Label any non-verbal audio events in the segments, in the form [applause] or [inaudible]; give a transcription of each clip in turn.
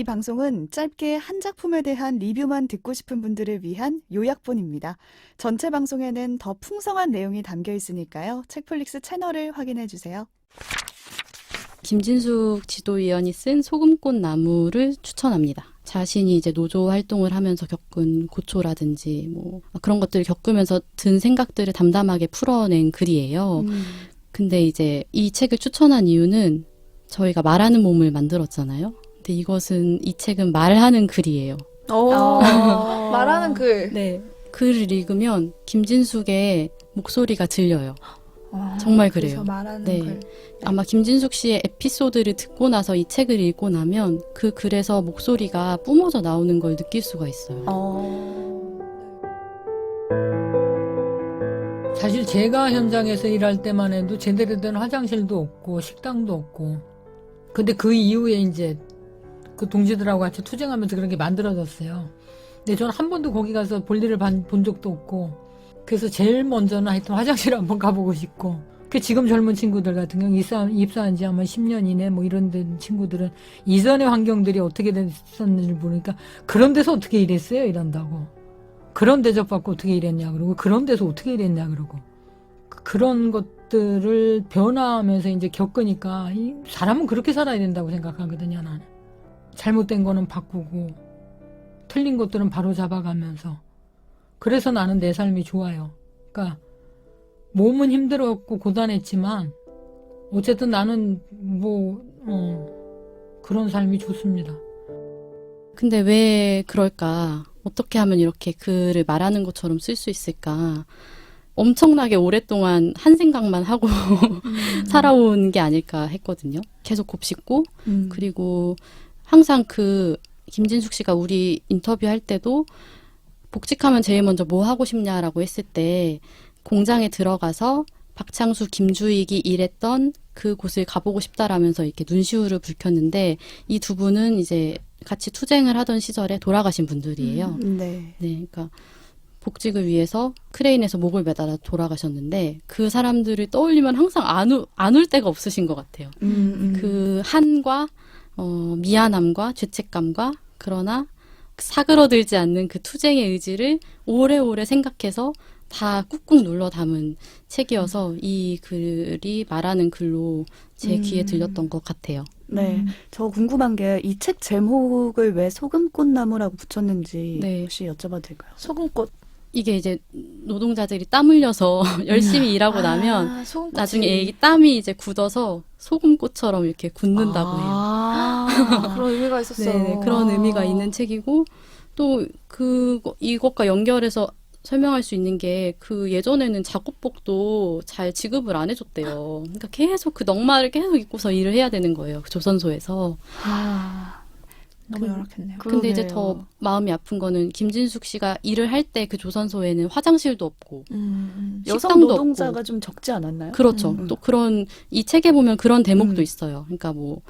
이 방송은 짧게 한 작품에 대한 리뷰만 듣고 싶은 분들을 위한 요약본입니다. 전체 방송에는 더 풍성한 내용이 담겨 있으니까요. 책플릭스 채널을 확인해 주세요. 김진숙 지도위원이 쓴 소금꽃 나무를 추천합니다. 자신이 이제 노조 활동을 하면서 겪은 고초라든지 뭐 그런 것들을 겪으면서 든 생각들을 담담하게 풀어낸 글이에요. 음. 근데 이제 이 책을 추천한 이유는 저희가 말하는 몸을 만들었잖아요. 근데 이것은 이 책은 말하는 글이에요. 오, 어. [laughs] 말하는 글. 네. 글을 읽으면 김진숙의 목소리가 들려요. 와, 정말 그래서 그래요. 말하는 네. 글. 아마 김진숙 씨의 에피소드를 듣고 나서 이 책을 읽고 나면 그 글에서 목소리가 뿜어져 나오는 걸 느낄 수가 있어요. 어. 사실 제가 현장에서 일할 때만 해도 제대로 된 화장실도 없고 식당도 없고 근데 그 이후에 이제 그 동지들하고 같이 투쟁하면서 그런 게 만들어졌어요. 근데 저는 한 번도 거기 가서 볼일을 반- 본 적도 없고 그래서 제일 먼저는 하여튼 화장실 [laughs] 한번 가보고 싶고 그 지금 젊은 친구들 같은 경우 입사, 입사한 지 아마 10년 이내 뭐 이런 된 친구들은 이전의 환경들이 어떻게 됐었는지 모르니까 그런 데서 어떻게 일했어요? 이런다고. 그런 대접받고 어떻게 일했냐 그러고 그런 데서 어떻게 일했냐 그러고. 그- 그런 것들을 변화하면서 이제 겪으니까 이 사람은 그렇게 살아야 된다고 생각하거든요 나는 잘못된 거는 바꾸고 틀린 것들은 바로 잡아가면서 그래서 나는 내 삶이 좋아요 그러니까 몸은 힘들었고 고단했지만 어쨌든 나는 뭐 어, 그런 삶이 좋습니다. 근데 왜 그럴까? 어떻게 하면 이렇게 글을 말하는 것처럼 쓸 수 있을까? 엄청나게 오랫동안 한 생각만 하고 [laughs] 살아온 게 아닐까 했거든요. 계속 곱씹고 음. 그리고 항상 그 김진숙 씨가 우리 인터뷰할 때도 복직하면 제일 먼저 뭐 하고 싶냐라고 했을 때 공장에 들어가서 박창수, 김주익이 일했던 그 곳을 가보고 싶다라면서 이렇게 눈시울을 붉혔는데 이 두 분은 이제 같이 투쟁을 하던 시절에 돌아가신 분들이에요. 네. 네, 그러니까 복직을 위해서 크레인에서 목을 매달아 돌아가셨는데 그 사람들을 떠올리면 항상 안, 울- 안울 데가 없으신 것 같아요. 음, 음. 그 한과 어, 미안함과 죄책감과 그러나 사그러들지 않는 그 투쟁의 의지를 오래오래 생각해서 다 꾹꾹 눌러 담은 책이어서 이 글이 말하는 글로 제 음. 귀에 들렸던 것 같아요. 네. 음. 저 궁금한 게 이 책 제목을 왜 소금꽃나무라고 붙였는지 네. 혹시 여쭤봐도 될까요? 소금꽃. 이게 이제 노동자들이 땀 흘려서 [laughs] 열심히 일하고 나면 아, 소금꽃이. 나중에 이 땀이 이제 굳어서 소금꽃처럼 이렇게 굳는다고 해요. 아, [laughs] 그런 의미가 있었어. 네, 그런 아. 의미가 있는 책이고 또 그 이것과 연결해서 설명할 수 있는 게 그 예전에는 작업복도 잘 지급을 안 해줬대요. 그러니까 계속 그 넉마를 계속 입고서 일을 해야 되는 거예요. 그 조선소에서. 아, 너무 그- 열악했네요. 근데 이제 더 그러게요. 마음이 아픈 거는 김진숙 씨가 일을 할 때 그 조선소에는 화장실도 없고 음, 음. 여성 식당도 노동자가 좀 적지 않았나요? 그렇죠. 음. 또 그런 이 책에 보면 그런 대목도 음. 있어요. 그러니까 뭐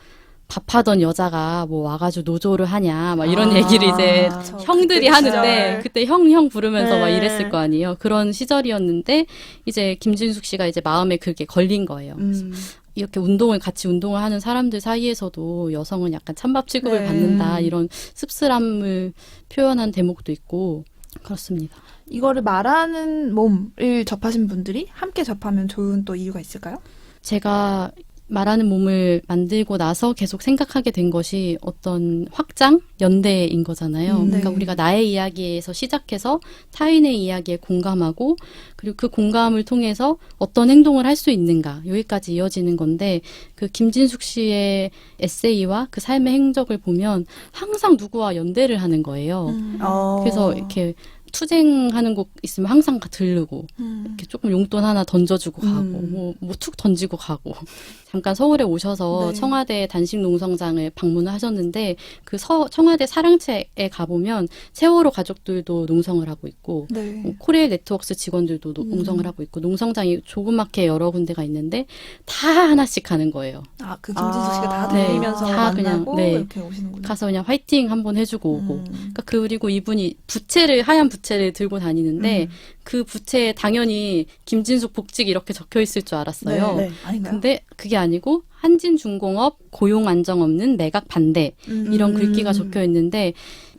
밥하던 여자가 뭐 와가지고 노조를 하냐 막 이런 아, 얘기를 이제 그쵸. 형들이 그때 하는데 시절. 그때 형 형 부르면서 막 네. 이랬을 거 아니에요. 그런 시절이었는데 이제 김진숙 씨가 이제 마음에 그게 걸린 거예요. 음. 이렇게 운동을 같이 운동을 하는 사람들 사이에서도 여성은 약간 찬밥 취급을 네. 받는다 이런 씁쓸함을 표현한 대목도 있고 그렇습니다. 이거를 말하는 몸을 접하신 분들이 함께 접하면 좋은 또 이유가 있을까요? 제가 말하는 몸을 만들고 나서 계속 생각하게 된 것이 어떤 확장 연대인 거잖아요. 음, 그러니까 네. 우리가 나의 이야기에서 시작해서 타인의 이야기에 공감하고 그리고 그 공감을 통해서 어떤 행동을 할 수 있는가 여기까지 이어지는 건데 그 김진숙 씨의 에세이와 그 삶의 행적을 보면 항상 누구와 연대를 하는 거예요. 음. 어. 그래서 이렇게 투쟁하는 곳 있으면 항상 가- 들르고 음. 이렇게 조금 용돈 하나 던져주고 가고 음. 뭐뭐툭 던지고 가고 [laughs] 잠깐 서울에 오셔서 네. 청와대 단식 농성장을 방문을 하셨는데 그 서, 청와대 사랑채에 가보면 세월호 가족들도 농성을 하고 있고 네. 뭐 코레일 네트워크스 직원들도 노- 음. 농성을 하고 있고 농성장이 조그맣게 여러 군데가 있는데 다 하나씩 가는 거예요. 아, 그 김진숙 씨가 다 아, 네. 다니면서 다 그냥, 만나고 네. 이렇게 오시는구나. 가서 그냥 화이팅 한번 해주고 오고 음. 그러니까 그리고 이분이 부채를 하얀 부채 를 들고 다니는데 음. 그 부채에 당연히 김진숙 복직 이렇게 적혀 있을 줄 알았어요. 네. 아닌가요? 근데 그게 아니고 한진중공업 고용 안정 없는 매각 반대 음. 이런 음. 글귀가 적혀 있는데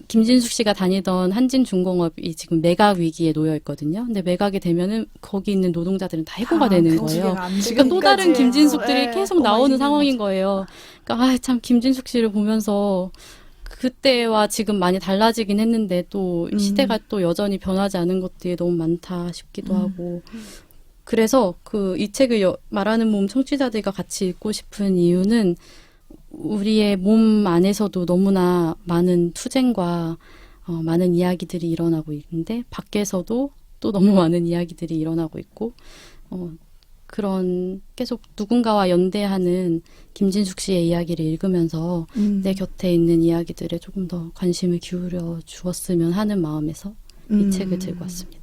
김진숙 씨가 다니던 한진중공업이 지금 매각 위기에 놓여 있거든요. 근데 매각이 되면은 거기 있는 노동자들은 다 해고가 아, 되는 그 거예요. 기회가 안 지금 또 다른 지금까지. 김진숙들이 네, 계속 나오는 상황인. 거예요. 그러니까 아, 참 김진숙 씨를 보면서 그때와 지금 많이 달라지긴 했는데 또 음. 시대가 또 여전히 변하지 않은 것들이 너무 많다 싶기도 음. 하고 그래서 그 이 책을 여- 말하는 몸 청취자들과 같이 읽고 싶은 이유는 우리의 몸 안에서도 너무나 많은 투쟁과 어, 많은 이야기들이 일어나고 있는데 밖에서도 또 너무 많은 이야기들이 일어나고 있고 어, 그런 계속 누군가와 연대하는 김진숙 씨의 이야기를 읽으면서 음. 내 곁에 있는 이야기들에 조금 더 관심을 기울여 주었으면 하는 마음에서 이 음. 책을 들고 왔습니다.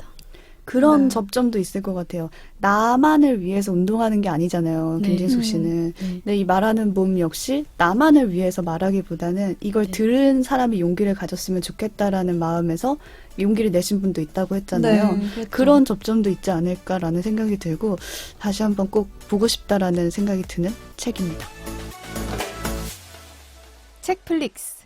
그런 네. 접점도 있을 것 같아요. 나만을 위해서 운동하는 게 아니잖아요. 네. 김진숙 음. 씨는. 네. 근데 이 말하는 몸 역시 나만을 위해서 말하기보다는 이걸 네. 들은 사람이 용기를 가졌으면 좋겠다라는 마음에서 용기를 내신 분도 있다고 했잖아요. 네, 그렇죠. 그런 접점도 있지 않을까라는 생각이 들고 다시 한번 꼭 보고 싶다라는 생각이 드는 책입니다. 책플릭스